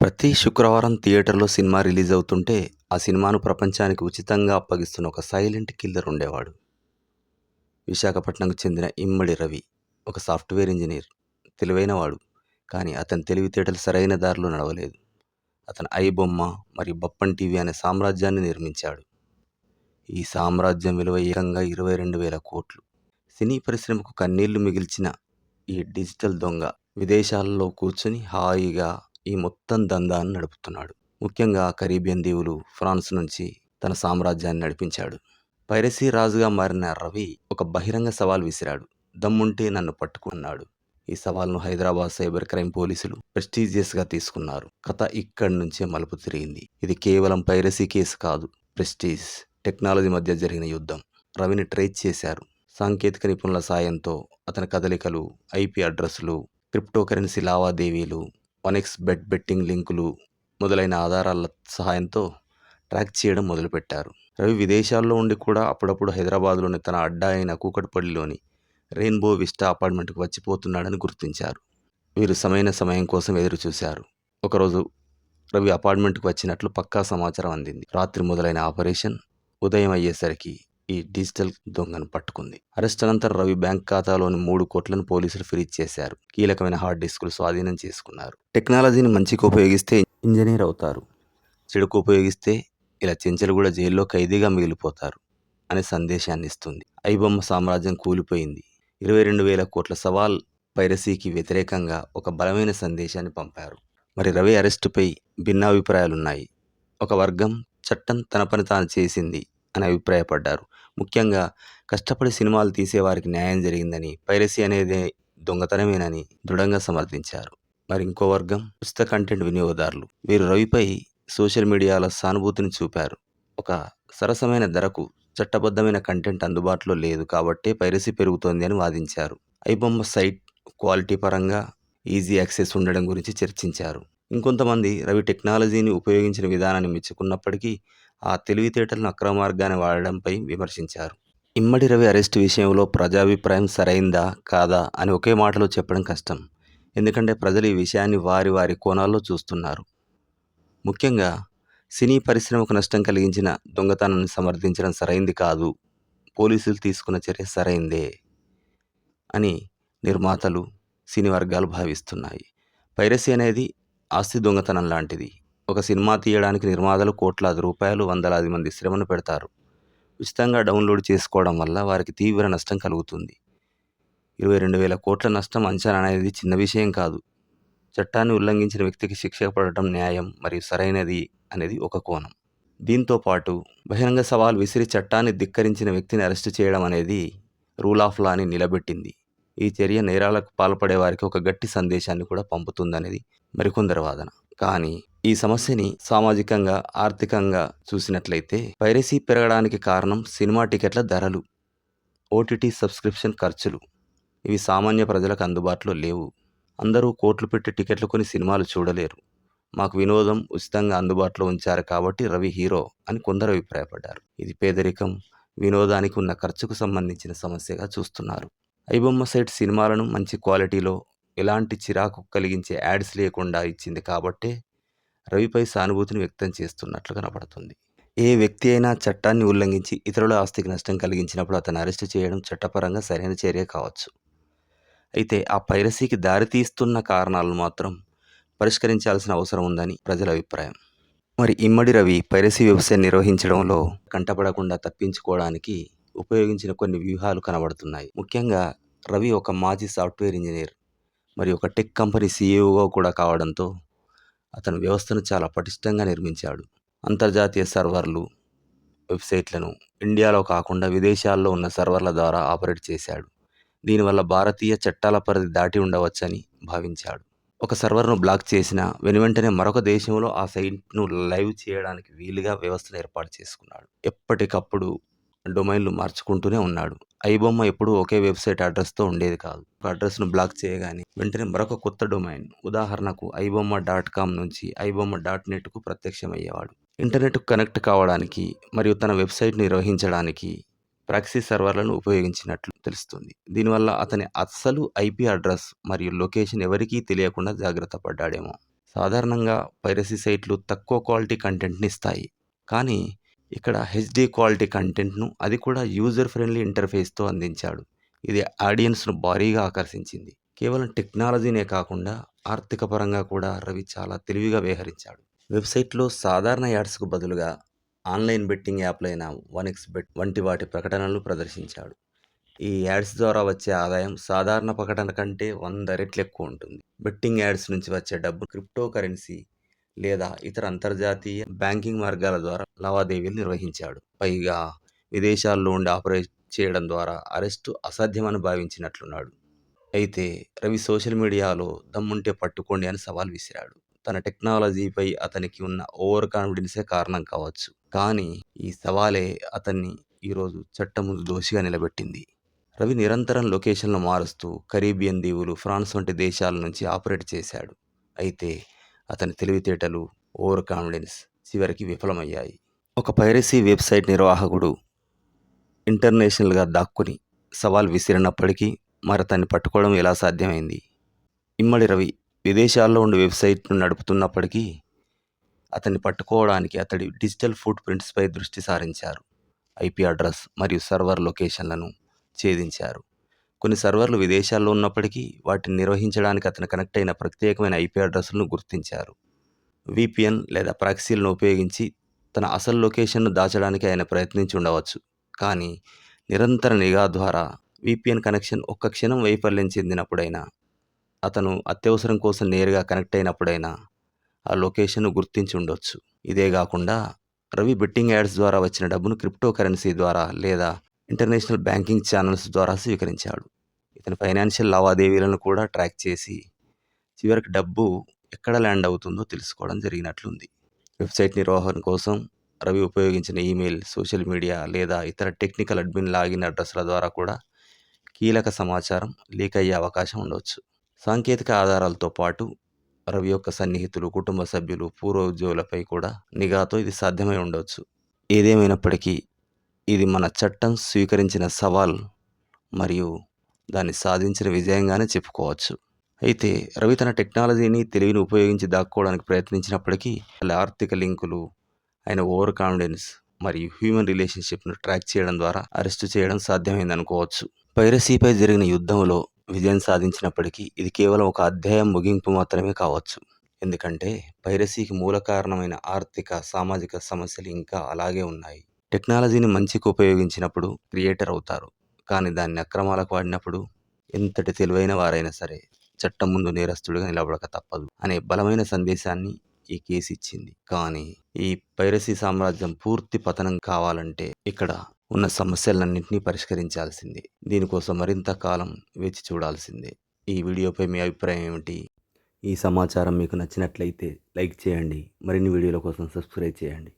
ప్రతి శుక్రవారం థియేటర్‌లో సినిమా రిలీజ్ అవుతుంటే, ఆ సినిమాను ప్రపంచానికి ఉచితంగా అప్పగిస్తున్న ఒక సైలెంట్ కిల్లర్ ఉండేవాడు. విశాఖపట్నంకు చెందిన ఇమ్మడి రవి. ఒక సాఫ్ట్‌వేర్ ఇంజనీర్ తెలివైనవాడు. కానీ అతని తెలివితేటలు సరైన దారిలో నడవలేదు. అతను ఐ బొమ్మ మరియు బప్పన్ టీవీ అనే సామ్రాజ్యాన్ని నిర్మించాడు. ఈ సామ్రాజ్యం విలువ ఏకంగా ఇరవై రెండు వేల కోట్లు. సినీ పరిశ్రమకు కన్నీళ్ళు మిగిల్చిన ఈ డిజిటల్ దొంగ విదేశాలలో కూర్చుని హాయిగా ఈ మొత్తం దందాన్ని నడుపుతున్నాడు. ముఖ్యంగా కరీబియన్ దీవులు, ఫ్రాన్స్ నుంచి తన సామ్రాజ్యాన్ని నడిపించాడు. పైరసీ రాజుగా మారిన రవి ఒక బహిరంగ సవాల్ విసిరాడు. దమ్ముంటే నన్ను పట్టుకున్నాడు ఈ సవాల్ను హైదరాబాద్ సైబర్ క్రైమ్ పోలీసులు ప్రెస్టీజియస్‌గా తీసుకున్నారు. కథ ఇక్కడి నుంచే మలుపు తిరిగింది. ఇది కేవలం పైరసీ కేసు కాదు. ప్రెస్టీజ్, టెక్నాలజీ మధ్య జరిగిన యుద్ధం. రవిని ట్రేస్ చేశారు. సాంకేతిక నిపుణుల సాయంతో అతని కదలికలు, ఐపీ అడ్రస్లు, క్రిప్టోకరెన్సీ లావాదేవీలు, వనెక్స్ బెట్ బెట్టింగ్ లింకులు మొదలైన ఆధారాల సహాయంతో ట్రాక్ చేయడం మొదలుపెట్టారు. రవి విదేశాల్లో ఉండి కూడా అప్పుడప్పుడు హైదరాబాద్‌లోని తన అడ్డా అయిన కూకట్పల్లిలోని రెయిన్బో విస్టా అపార్ట్మెంట్‌కు వచ్చిపోతున్నాడని గుర్తించారు. వీరు సమైన సమయం కోసం ఎదురుచూశారు. ఒకరోజు రవి అపార్ట్మెంట్‌కు వచ్చినట్లు పక్కా సమాచారం అందింది. రాత్రి మొదలైన ఆపరేషన్ ఉదయం అయ్యేసరికి ఈ డిజిటల్ దొంగను పట్టుకుంది. అరెస్ట్ అనంతరం రవి బ్యాంక్ ఖాతాలోని మూడు కోట్లను పోలీసులు ఫ్రీజ్ చేశారు. కీలకమైన హార్డ్ డిస్కులు స్వాధీనం చేసుకున్నారు. టెక్నాలజీని మంచికి ఉపయోగిస్తే ఇంజనీర్ అవుతారు. చెడుకు ఉపయోగిస్తే ఇలా చెంచలు కూడా జైల్లో ఖైదీగా మిగిలిపోతారు అనే సందేశాన్ని ఇస్తుంది. ఐబొమ్మ సామ్రాజ్యం కూలిపోయింది. ఇరవై రెండు వేల కోట్ల సవాల్ పైరసీకి వ్యతిరేకంగా ఒక బలమైన సందేశాన్ని పంపారు. మరి రవి అరెస్టుపై భిన్నాభిప్రాయాలున్నాయి. ఒక వర్గం చట్టం తన పని తాను చేసింది అని అభిప్రాయపడ్డారు. ముఖ్యంగా కష్టపడి సినిమాలు తీసేవారికి న్యాయం జరిగిందని, పైరసీ అనేది దొంగతనమేనని దృఢంగా సమర్థించారు. మరి ఇంకో వర్గం ఉచిత కంటెంట్ వినియోగదారులు. వీరు రవిపై సోషల్ మీడియాలో సానుభూతిని చూపారు. ఒక సరసమైన ధరకు చట్టబద్ధమైన కంటెంట్ అందుబాటులో లేదు కాబట్టే పైరసీ పెరుగుతోంది అని వాదించారు. ఐబొమ్మ సైట్ క్వాలిటీ పరంగా ఈజీ యాక్సెస్ ఉండడం గురించి చర్చించారు. ఇంకొంతమంది రవి టెక్నాలజీని ఉపయోగించిన విధానాన్ని మెచ్చుకున్నప్పటికీ ఆ తెలివితేటలను అక్రమ మార్గాన్ని వాడడంపై విమర్శించారు. ఇమ్మడి రవి అరెస్టు విషయంలో ప్రజాభిప్రాయం సరైందా? కాదా? అని ఒకే మాటలో చెప్పడం కష్టం. ఎందుకంటే ప్రజలు ఈ విషయాన్ని వారి వారి కోణాల్లో చూస్తున్నారు. ముఖ్యంగా సినీ పరిశ్రమకు నష్టం కలిగించిన దొంగతనాన్ని సమర్థించడం సరైంది కాదు. పోలీసులు తీసుకున్న చర్య సరైందే అని నిర్మాతలు, సినీ వర్గాలు భావిస్తున్నాయి. పైరసీ అనేది ఆస్తి దొంగతనం లాంటిది. ఒక సినిమా తీయడానికి నిర్మాతలు కోట్లాది రూపాయలు, వందలాది మంది శ్రమను పెడతారు. ఉచితంగా డౌన్లోడ్ చేసుకోవడం వల్ల వారికి తీవ్ర నష్టం కలుగుతుంది. ఇరవై రెండు వేల కోట్ల నష్టం అంచనా అనేది చిన్న విషయం కాదు. చట్టాన్ని ఉల్లంఘించిన వ్యక్తికి శిక్ష పడటం న్యాయం మరియు సరైనది అనేది ఒక కోణం. దీంతో పాటు బహిరంగ సవాల్ విసిరి చట్టాన్ని ధిక్కరించిన వ్యక్తిని అరెస్టు చేయడం అనేది రూల్ ఆఫ్ లాని నిలబెట్టింది. ఈ చర్య నేరాలకు పాల్పడే వారికి ఒక గట్టి సందేశాన్ని కూడా పంపుతుందనేది మరికొందరి వాదన. కానీ ఈ సమస్యని సామాజికంగా, ఆర్థికంగా చూసినట్లయితే పైరసీ పెరగడానికి కారణం సినిమా టికెట్ల ధరలు, ఓటీటీ సబ్స్క్రిప్షన్ ఖర్చులు. ఇవి సామాన్య ప్రజలకు అందుబాటులో లేవు. అందరూ కోట్లు పెట్టి టికెట్లు కొని సినిమాలు చూడలేరు. మాకు వినోదం ఉచితంగా అందుబాటులో ఉంచారు కాబట్టి రవి హీరో అని కొందరు అభిప్రాయపడ్డారు. ఇది పేదరికం, వినోదానికి ఉన్న ఖర్చుకు సంబంధించిన సమస్యగా చూస్తున్నారు. ఐబొమ్మ సైట్ సినిమాలను మంచి క్వాలిటీలో, ఎలాంటి చిరాకు కలిగించే యాడ్స్ లేకుండా ఇచ్చింది కాబట్టే రవిపై సానుభూతిని వ్యక్తం చేస్తున్నట్లు కనపడుతుంది. ఏ వ్యక్తి అయినా చట్టాన్ని ఉల్లంఘించి ఇతరుల ఆస్తికి నష్టం కలిగించినప్పుడు అతను అరెస్టు చేయడం చట్టపరంగా సరైన చర్య కావచ్చు. అయితే ఆ పైరసీకి దారితీస్తున్న కారణాలను మాత్రం పరిష్కరించాల్సిన అవసరం ఉందని ప్రజల అభిప్రాయం. మరి ఇమ్మడి రవి పైరసీ వెబ్సైట్ నిర్వహించడంలో కంటపడకుండా తప్పించుకోవడానికి ఉపయోగించిన కొన్ని వ్యూహాలు కనబడుతున్నాయి. ముఖ్యంగా రవి ఒక మాజీ సాఫ్ట్‌వేర్ ఇంజనీర్ మరియు ఒక టెక్ కంపెనీ సీఈఓగా కూడా కావడంతో అతను వ్యవస్థను చాలా పటిష్టంగా నిర్మించాడు. అంతర్జాతీయ సర్వర్లు, వెబ్సైట్లను ఇండియాలో కాకుండా విదేశాల్లో ఉన్న సర్వర్ల ద్వారా ఆపరేట్ చేశాడు. దీనివల్ల భారతీయ చట్టాల పరిధి దాటి ఉండవచ్చని భావించాడు. ఒక సర్వర్‌ను బ్లాక్ చేసిన వెనువెంటనే మరొక దేశంలో ఆ సైట్‌ను లైవ్ చేయడానికి వీలుగా వ్యవస్థను ఏర్పాటు చేసుకున్నాడు. ఎప్పటికప్పుడు డొమైన్లు మార్చుకుంటూనే ఉన్నాడు. ఐబొమ్మ ఎప్పుడూ ఒకే వెబ్సైట్ అడ్రస్‌తో ఉండేది కాదు. ఒక అడ్రస్‌ను బ్లాక్ చేయగానే వెంటనే మరొక కొత్త డొమైన్ ఉదాహరణకు ఐబొమ్మ డాట్ కామ్ నుంచి ఐబొమ్మ డాట్ నెట్‌కు ప్రత్యక్షమయ్యేవాడు. ఇంటర్నెట్‌కు కనెక్ట్ కావడానికి మరియు తన వెబ్సైట్‌ను నిర్వహించడానికి ప్రాక్సీ సర్వర్లను ఉపయోగించినట్లు తెలుస్తుంది. దీనివల్ల అతని అస్సలు ఐపీ అడ్రస్ మరియు లొకేషన్ ఎవరికీ తెలియకుండా జాగ్రత్త పడ్డాడేమో. సాధారణంగా పైరసీ సైట్లు తక్కువ క్వాలిటీ కంటెంట్ని ఇస్తాయి కానీ ఇక్కడ హెచ్డి క్వాలిటీ కంటెంట్ను అది కూడా యూజర్ ఫ్రెండ్లీ ఇంటర్ఫేస్తో అందించాడు. ఇది ఆడియన్స్ను భారీగా ఆకర్షించింది. కేవలం టెక్నాలజీనే కాకుండా ఆర్థిక పరంగా కూడా రవి చాలా తెలివిగా వ్యవహరించాడు. వెబ్సైట్లో సాధారణ యాడ్స్కు బదులుగా ఆన్లైన్ బెట్టింగ్ యాప్లైన వన్ బెట్ వంటి వాటి ప్రకటనలు ప్రదర్శించాడు. ఈ యాడ్స్ ద్వారా వచ్చే ఆదాయం సాధారణ ప్రకటన కంటే వంద రెట్లు ఎక్కువ ఉంటుంది. బెట్టింగ్ యాడ్స్ నుంచి వచ్చే డబ్బు క్రిప్టో కరెన్సీ లేదా ఇతర అంతర్జాతీయ బ్యాంకింగ్ మార్గాల ద్వారా లావాదేవీలు నిర్వహించాడు. పైగా విదేశాల్లో ఉండి ఆపరేట్ చేయడం ద్వారా అరెస్టు అసాధ్యమని భావించినట్లున్నాడు. అయితే రవి సోషల్ మీడియాలో దమ్ముంటే పట్టుకోండి అని సవాల్ విసిరాడు. తన టెక్నాలజీపై అతనికి ఉన్న ఓవర్ కాన్ఫిడెన్సే కారణం కావచ్చు? కానీ ఈ సవాలే అతన్ని ఈరోజు చట్టం ముందు దోషిగా నిలబెట్టింది. రవి నిరంతరం లొకేషన్లు మారుస్తూ కరీబియన్ దీవులు ఫ్రాన్స్ వంటి దేశాల నుంచి ఆపరేట్ చేశాడు. అయితే అతని తెలివితేటలు ఓవర్ కాన్ఫిడెన్స్ చివరికి విఫలమయ్యాయి. ఒక పైరసీ వెబ్సైట్ నిర్వాహకుడు ఇంటర్నేషనల్గా దాక్కుని సవాల్ విసిరినప్పటికీ మరి అతన్ని పట్టుకోవడం ఎలా సాధ్యమైంది? ఇమ్మడి రవి విదేశాల్లో ఉండి వెబ్సైట్ను నడుపుతున్నప్పటికీ అతన్ని పట్టుకోవడానికి అతడి డిజిటల్ ఫుట్ ప్రింట్స్పై దృష్టి సారించారు. ఐపీ అడ్రస్ మరియు సర్వర్ లొకేషన్లను ఛేదించారు. కొన్ని సర్వర్లు విదేశాల్లో ఉన్నప్పటికీ వాటిని నిర్వహించడానికి అతను కనెక్ట్ అయిన ప్రత్యేకమైన ఐపీ అడ్రస్లను గుర్తించారు. విపిఎన్ లేదా ప్రాక్సీలను ఉపయోగించి తన అసలు లొకేషన్ను దాచడానికి ఆయన ప్రయత్నించి ఉండవచ్చు. కానీ నిరంతర నిఘా ద్వారా విపిఎన్ కనెక్షన్ ఒక్క క్షణం వైఫల్యం చెందినప్పుడైనా అతను అత్యవసరం కోసం నేరుగా కనెక్ట్ అయినప్పుడైనా ఆ లొకేషన్ను గుర్తించి ఉండొచ్చు. ఇదే కాకుండా రవి బెట్టింగ్ యాడ్స్ ద్వారా వచ్చిన డబ్బును క్రిప్టో కరెన్సీ ద్వారా లేదా ఇంటర్నేషనల్ బ్యాంకింగ్ ఛానల్స్ ద్వారా స్వీకరించాడు. ఇతని ఫైనాన్షియల్ లావాదేవీలను కూడా ట్రాక్ చేసి చివరికి డబ్బు ఎక్కడ ల్యాండ్ అవుతుందో తెలుసుకోవడం జరిగినట్లుంది. వెబ్సైట్ నిర్వహణ కోసం రవి ఉపయోగించిన ఈమెయిల్ సోషల్ మీడియా లేదా ఇతర టెక్నికల్ అడ్మిన్ లాగిన్ అడ్రస్ల ద్వారా కూడా కీలక సమాచారం లీక్ అయ్యే అవకాశం ఉండవచ్చు సాంకేతిక ఆధారాలతో పాటు రవి యొక్క సన్నిహితులు కుటుంబ సభ్యులు పూర్వ ఉద్యోగులపై కూడా నిఘాతో ఇది సాధ్యమై ఉండవచ్చు ఏదేమైనప్పటికీ ఇది మన చట్టం స్వీకరించిన సవాల్ మరియు దాన్ని సాధించిన విజయంగానే చెప్పుకోవచ్చు. అయితే రవి తన టెక్నాలజీని తెలివిని ఉపయోగించి దాక్కోవడానికి ప్రయత్నించినప్పటికీ వాళ్ళ ఆర్థిక లింకులు ఆయన ఓవర్ కాన్ఫిడెన్స్ మరియు హ్యూమన్ రిలేషన్షిప్ను ట్రాక్ చేయడం ద్వారా అరెస్టు చేయడం సాధ్యమైంది అనుకోవచ్చు పైరసీపై జరిగిన యుద్ధంలో విజయం సాధించినప్పటికీ ఇది కేవలం ఒక అధ్యాయం ముగింపు మాత్రమే కావచ్చు. ఎందుకంటే పైరసీకి మూల కారణమైన ఆర్థిక సామాజిక సమస్యలు ఇంకా అలాగే ఉన్నాయి. టెక్నాలజీని మంచికి ఉపయోగించినప్పుడు క్రియేటర్ అవుతారు. కానీ దాన్ని అక్రమాలకు వాడినప్పుడు ఎంతటి తెలివైన వారైనా సరే చట్టం ముందు నేరస్తుడిగా నిలబడక తప్పదు అనే బలమైన సందేశాన్ని ఈ కేసు ఇచ్చింది. కానీ ఈ పైరసీ సామ్రాజ్యం పూర్తి పతనం కావాలంటే ఇక్కడ ఉన్న సమస్యలన్నింటినీ పరిష్కరించాల్సిందే. దీనికోసం మరింత కాలం వేచి చూడాల్సిందే. ఈ వీడియోపై మీ అభిప్రాయం ఏమిటి? ఈ సమాచారం మీకు నచ్చినట్లయితే లైక్ చేయండి. మరిన్ని వీడియోల కోసం సబ్స్క్రైబ్ చేయండి.